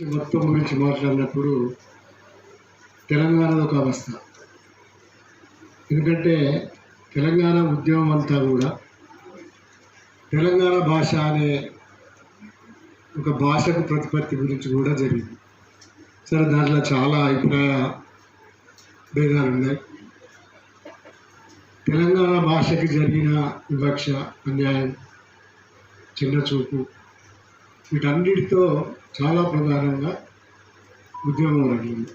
మొత్తం గురించి మాట్లాడినప్పుడు తెలంగాణలో ఒక అవస్థ. ఎందుకంటే తెలంగాణ ఉద్యమం అంతా కూడా తెలంగాణ భాష అనే ఒక భాషకు ప్రతిపత్తి గురించి కూడా జరిగింది. సరే దాంట్లో చాలా అభిప్రాయ భేదాలు ఉన్నాయి. తెలంగాణ భాషకి జరిగిన వివక్ష అన్యాయం చిన్న చూపు వీటన్నిటితో చాలా ప్రధానంగా ఉద్యమం జరిగింది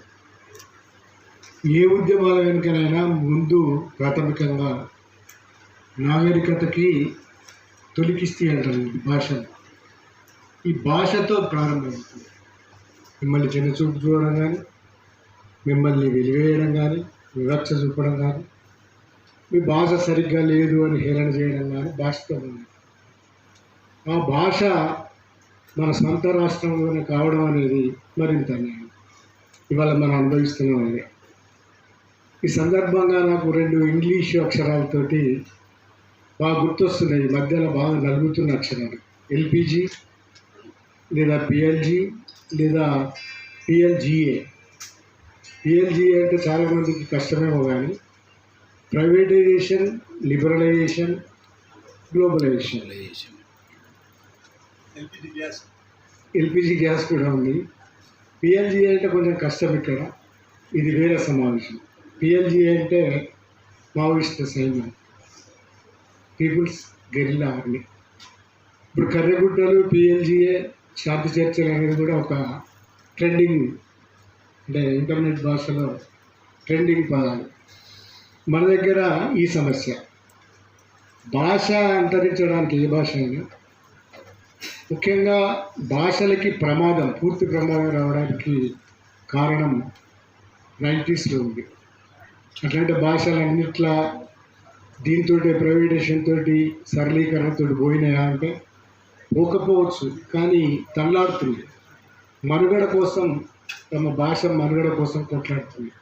ఏ ఉద్యమాల వెనుకనైనా ముందు ప్రాథమికంగా నాగరికతకి తొలికిస్తే అంటారు ఈ ఈ భాషతో ప్రారంభమవుతుంది మిమ్మల్ని చిన్న చూపు చూడడం కానీ మిమ్మల్ని వెలివేయడం కానీ వివక్ష చూపడం కానీ మీ భాష సరిగ్గా లేదు అని హేళన చేయడం కానీ భాషతో ఉంది. ఆ భాష మన సొంత రాష్ట్రంలోనే కావడం అనేది మరింత అన్యాయం. ఇవాళ మనం అనుభవిస్తున్నాం అదే. ఈ సందర్భంగా నాకు రెండు ఇంగ్లీషు అక్షరాలతోటి బాగా గుర్తొస్తున్నాయి. ఈ మధ్యలో బాగా నలుగుతున్న అక్షరాలు. ఎల్పిజి లేదా పిఎల్జి లేదా పిఎల్జిఏ. పిఎల్జిఏ అంటే చాలామందికి కష్టమేమో కానీ privatisation liberalisation globalisation. LPG gas. LPG gas కూడా ఉంది. పిఎల్జీ అంటే కొంచెం కష్టం ఇక్కడ. ఇది వేరే సమావేశం. పిఎల్జీ అంటే మావోయిస్ట్ సైన్యం. People's guerrilla army. ఇప్పుడు కర్రెగుట్టలు పిఎల్జీఏ శాంతి చర్చలు అనేది కూడా ఒక ట్రెండింగ్ అంటే ఇంటర్నెట్ భాషలో ట్రెండింగ్ పదాలు. మన దగ్గర ఈ సమస్య. భాష అంతరించడానికి ఏ భాష అయినా ముఖ్యంగా భాషలకి ప్రమాదం పూర్తి ప్రమాదం రావడానికి కారణం నైంటీస్లో ఉంది. అట్లాంటి భాషలన్నిట్లా దీంతో ప్రైవేటేషన్ తోటి సరళీకరణతో పోయినాయా అంటే పోకపోవచ్చు. కానీ తల్లాడుతుంది. మనుగడ కోసం తమ భాష మనుగడ కోసం కొట్లాడుతుంది.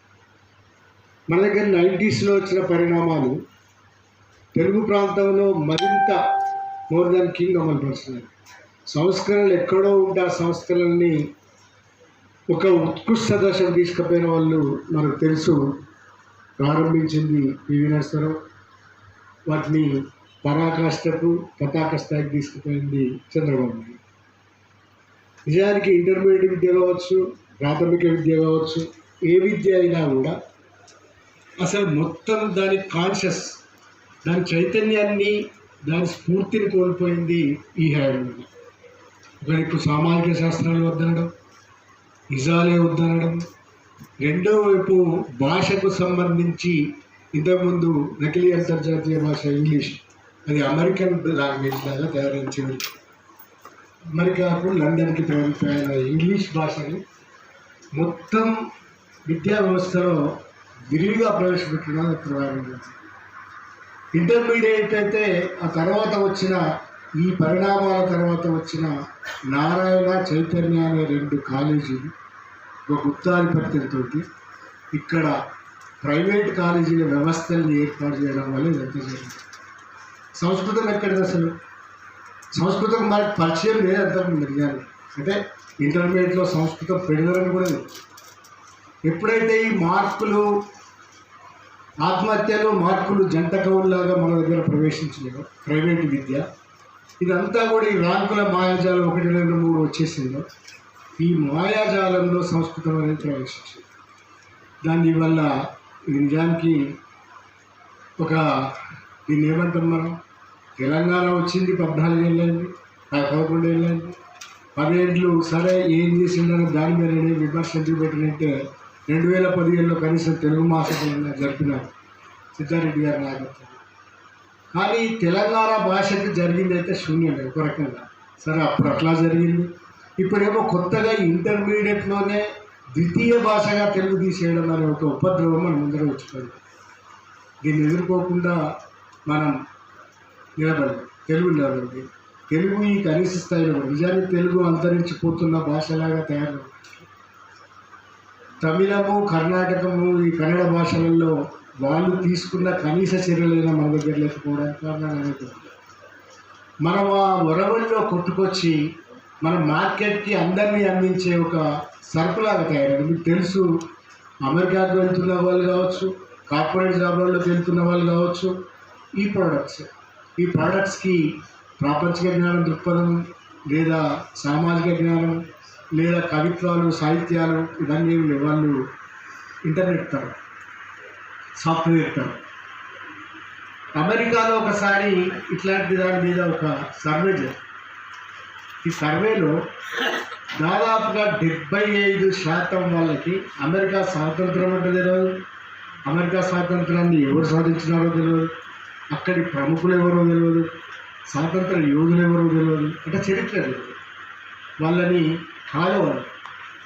మన దగ్గర నైంటీస్లో వచ్చిన పరిణామాలు తెలుగు ప్రాంతంలో మరింత మోర్ దాన్ కింగ్ అమలు పరుస్తున్నారు సంస్కరణలు ఎక్కడో ఉంటే ఆ సంస్కరణల్ని ఒక ఉత్కృష్ట దశకు తీసుకుపోయిన వాళ్ళు మనకు తెలుసు. ప్రారంభించింది పివి నరసరావు వాటిని పరాకాష్ఠకు పతాక స్థాయికి తీసుకుపోయింది చంద్రబాబు. నాయుడు నిజానికి ఇంటర్మీడియట్ విద్య కావచ్చు ప్రాథమిక విద్య కావచ్చు ఏ విద్య అయినా కూడా అసలు మొత్తం దాని కాన్షియస్ దాని చైతన్యాన్ని దాని స్ఫూర్తిని కోల్పోయింది ఈ హయాంలో ఒకవైపు సామాజిక శాస్త్రాలు వద్దనడం నిజాలే వద్దనడం రెండో వైపు భాషకు సంబంధించి ఇంతకుముందు నకిలీ అంతర్జాతీయ భాష ఇంగ్లీష్ అది అమెరికన్ లాంగ్వేజ్ లాగా తయారైంది అమెరికాకు లండన్కి ప్రయాణ ఇంగ్లీష్ భాషని మొత్తం విద్యా వ్యవస్థలో విరివిగా ప్రవేశపెట్టడం ప్రారంభించింది ఇంటర్మీడియట్ అయితే ఆ తర్వాత వచ్చిన ఈ పరిణామాల తర్వాత వచ్చిన నారాయణ చైతన్య అనే రెండు కాలేజీలు ఒక గుప్తాధిపత్యంతో ఇక్కడ ప్రైవేట్ కాలేజీల వ్యవస్థల్ని ఏర్పాటు చేయడం వల్ల ఇదంతా జరిగింది. సంస్కృతం ఎక్కడిది అసలు? సంస్కృతం మనకి పరిచయం లేదు అంతకుముందు నిజాన్ని అంటే ఇంటర్మీడియట్లో సంస్కృతం పెడతారని కూడా లేదు. ఎప్పుడైతే ఈ మార్కులు ఆత్మహత్యలు మార్కులు జంట కవుల్లాగా మన దగ్గర ప్రవేశించినాయో ప్రైవేట్ విద్య ఇదంతా కూడా ఈ రాంకుల మాయాజాలం ఒకటి రెండు మూడు వచ్చేసిందో. ఈ మాయాజాలంలో సంస్కృతం అనేది ప్రవేశించింది. దాని వల్ల ఇది నిజానికి ఒక దీన్ని ఏమంటాం మనం? తెలంగాణ వచ్చింది పద్నాలుగు ఏళ్ళైంది పదకొండు ఏళ్ళైంది. పదేళ్ళు సరే ఏం చేసిందని దాని మీద నేను విమర్శ ఎందుకు రెండు వేల పదిహేనులో కనీసం తెలుగు మాసకులన్నా జరిపినారు సిద్ధారెడ్డి గారి నాయకత్వం. కానీ తెలంగాణ భాషకి జరిగింది అయితే శూన్యం ఒక రకంగా. సరే అప్పుడు అట్లా జరిగింది. ఇప్పుడేమో కొత్తగా ఇంటర్మీడియట్లోనే ద్వితీయ భాషగా తెలుగు తీసేయడం అనే ఒక ఉపద్రవం మన ముందర వచ్చిపోయింది. దీన్ని ఎదుర్కోకుండా మనం నిలబడి తెలుగు నిలబడి తెలుగు ఈ కనీస స్థాయిలో నిజానికి తెలుగు అంతరించిపోతున్న భాషలాగా తయారు తమిళము కర్ణాటకము ఈ కన్నడ భాషలలో వాళ్ళు తీసుకున్న కనీస చర్యలైనా మన దగ్గర లేకపోవడానికి కారణాలు అనేది మనం ఆ వరవల్లో కొట్టుకొచ్చి మన మార్కెట్కి అందరినీ అందించే ఒక సరుకులాగా తయారైంది. మీకు తెలుసు అమెరికాకు వెళ్తున్న వాళ్ళు కావచ్చు కార్పొరేట్ జాబ్లలోకి వెళ్తున్న వాళ్ళు కావచ్చు ఈ ప్రోడక్ట్స్ ఈ ప్రోడక్ట్స్కి ప్రాపంచిక జ్ఞానం దృక్పథం లేదా సామాజిక జ్ఞానం లేదా కవిత్వాలు సాహిత్యాలు ఇవన్నీ వాళ్ళు ఇంటర్నెట్ తరం. సాఫ్ట్వేర్తో అమెరికాలో ఒకసారి ఇట్లాంటి దాని మీద ఒక సర్వే జరిగింది ఈ సర్వేలో దాదాపుగా డెబ్బై ఐదు శాతం వాళ్ళకి అమెరికా స్వాతంత్రం అంటే తెలియదు అమెరికా స్వాతంత్రాన్ని ఎవరు సాధించినారో తెలియదు అక్కడి ప్రముఖులు ఎవరో తెలియదు స్వాతంత్ర యోధులు ఎవరో తెలియదు అంటే చరిత్ర తెలియదు వాళ్ళని కాలవాలి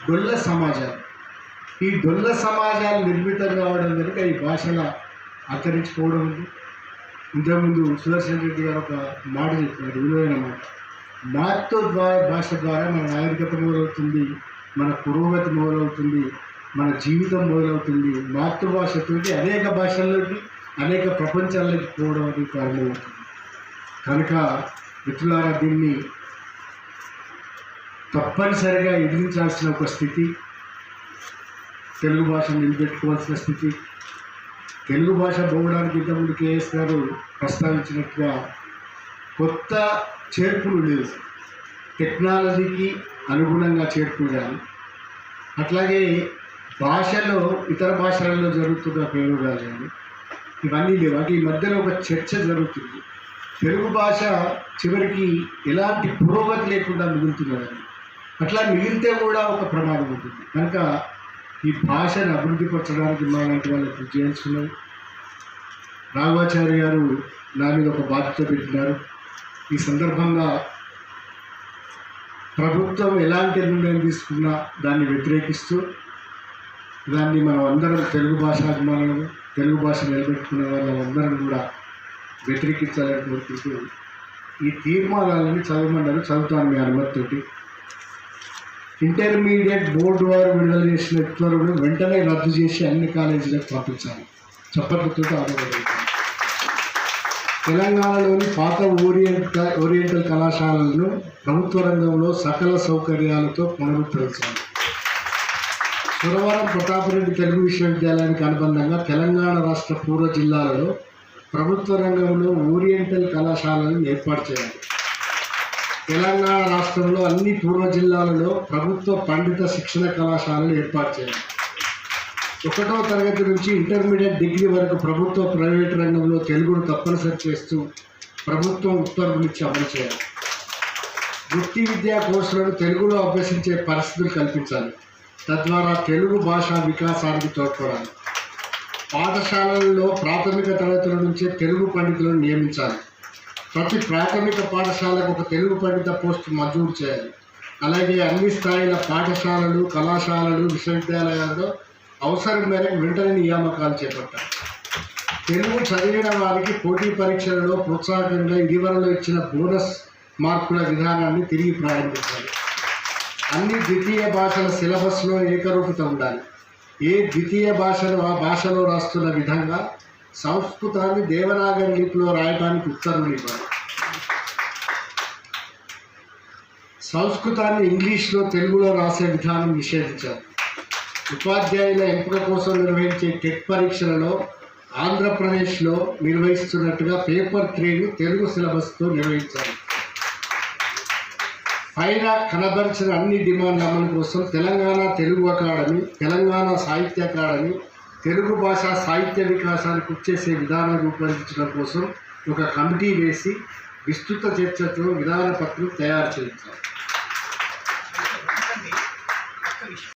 డొల్ల సమాజాలు. ఈ డొల్ల సమాజాలు నిర్మితం కావడం కనుక ఈ భాషల అంతరించిపోవడం ఉంది. ఇంతకుముందు సుదర్శన్ రెడ్డి గారు ఒక మాట చెప్పారు విలువైన మాట. మాతో ద్వారా భాష ద్వారా మన నాగరికత మొదలవుతుంది మన పురోగతి మొదలవుతుంది మన జీవితం మొదలవుతుంది. మాతృభాషతో అనేక భాషల్లోకి అనేక ప్రపంచాల్లోకి పోవడం అనేది కారణమవుతుంది. కనుక మిత్రులారా దీన్ని తప్పనిసరిగా ఎదిరించాల్సిన ఒక స్థితి తెలుగు భాషను నిలబెట్టుకోవాల్సిన స్థితి. తెలుగు భాష పోవడానికి ఇంతకుముందు కేఎస్ గారు ప్రస్తావించినట్టుగా కొత్త చేర్పులు లేవు. టెక్నాలజీకి అనుగుణంగా చేర్పులు కానీ అట్లాగే భాషలో ఇతర భాషలలో జరుగుతున్న ప్రయోగాలు కానీ ఇవన్నీ లేవు. అంటే ఈ మధ్యలో ఒక చర్చ జరుగుతుంది. తెలుగు భాష చివరికి ఎలాంటి పురోగతి లేకుండా మిగులుతున్నదని. అట్లా మిగిలితే కూడా ఒక ప్రమాదం ఉంటుంది. కనుక ఈ భాషను అభివృద్ధి పరచడానికి మా లాంటి వాళ్ళు కృషి చేస్తున్నారు రాఘవాచార్య గారు నా మీద ఒక బాధ్యత పెట్టినారు. ఈ సందర్భంగా ప్రభుత్వం ఎలాంటి నిర్ణయం తీసుకున్నా దాన్ని వ్యతిరేకిస్తూ దాన్ని మనం అందరం తెలుగు భాషాభిమానులు తెలుగు భాష నిలబెట్టుకునే వాళ్ళందరం కూడా వ్యతిరేకించాలని కోరుకుంటూ ఈ తీర్మానాలని చదవమన్నారు చదువుతాను మీ అనుమతితోటి. ఇంటర్మీడియట్ బోర్డు వారు విడుదల చేసిన ఉత్తర్వులు వెంటనే రద్దు చేసి అన్ని కాలేజీలకు పంపించాలి. చప్పట్లతో ఆదరగలుగుతాం తెలంగాణలోని పాత ఓరియంట ఓరియంటల్ కళాశాలలను ప్రభుత్వ రంగంలో సకల సౌకర్యాలతో పునరుద్ధరించాలి. సురవరం ప్రతాపరెడ్డి తెలుగు విశ్వవిద్యాలయానికి అనుబంధంగా తెలంగాణ రాష్ట్ర పూర్వ జిల్లాలలో ప్రభుత్వ రంగంలో ఓరియంటల్ కళాశాలను ఏర్పాటు చేయాలి. తెలంగాణ రాష్ట్రంలో అన్ని పూర్వ జిల్లాలలో ప్రభుత్వ పండిత శిక్షణ కళాశాలలు ఏర్పాటు చేయాలి. ఒకటో తరగతి నుంచి ఇంటర్మీడియట్ డిగ్రీ వరకు ప్రభుత్వ ప్రైవేట్ రంగంలో తెలుగును తప్పనిసరి చేస్తూ ప్రభుత్వం ఉత్తర్వులు ఇచ్చి అమలు చేయాలి. వృత్తి విద్యా కోర్సులను తెలుగులో అభ్యసించే పరిస్థితులు కల్పించాలి. తద్వారా తెలుగు భాష వికాసానికి తోడ్పడాలి. పాఠశాలల్లో ప్రాథమిక తరగతుల నుంచే తెలుగు పండితులను నియమించాలి. ప్రతి ప్రాథమిక పాఠశాలకు ఒక తెలుగు పండిత పోస్ట్ మంజూరు చేయాలి. అలాగే అన్ని స్థాయిల పాఠశాలలు కళాశాలలు విశ్వవిద్యాలయాల్లో అవసరం మేరకు వెంటనే నియామకాలు చేపట్టాలి. తెలుగు చదివిన వారికి పోటీ పరీక్షలలో ప్రోత్సాహకంగా ఇదివరలో ఇచ్చిన బోనస్ మార్కుల విధానాన్ని తిరిగి ప్రారంభించాలి. అన్ని ద్వితీయ భాషల సిలబస్లో ఏకరూపత ఉండాలి. ఏ ద్వితీయ భాషను ఆ భాషలో రాస్తున్న విధంగా సంస్కృతాన్ని దేవనాగరి లిపిలో రాయడానికి ఉత్తర్వులు ఇవ్వాలి. సంస్కృతాన్ని ఇంగ్లీష్లో తెలుగులో రాసే విధానం నిషేధించారు. ఉపాధ్యాయుల ఎంపిక కోసం నిర్వహించే టెట్ పరీక్షలలో ఆంధ్రప్రదేశ్లో నిర్వహిస్తున్నట్టుగా పేపర్ త్రీని తెలుగు సిలబస్తో నిర్వహించాలి పైన కనబరిచిన అన్ని డిమాండ్ అమలు కోసం తెలంగాణ తెలుగు అకాడమీ తెలంగాణ సాహిత్య అకాడమీ తెలుగు భాష సాహిత్య వికాసానికి కృషి చేసే విధానం రూపొందించడం కోసం ఒక కమిటీ వేసి విస్తృత చర్చతో విధాన పత్రం తయారు చేయించాలి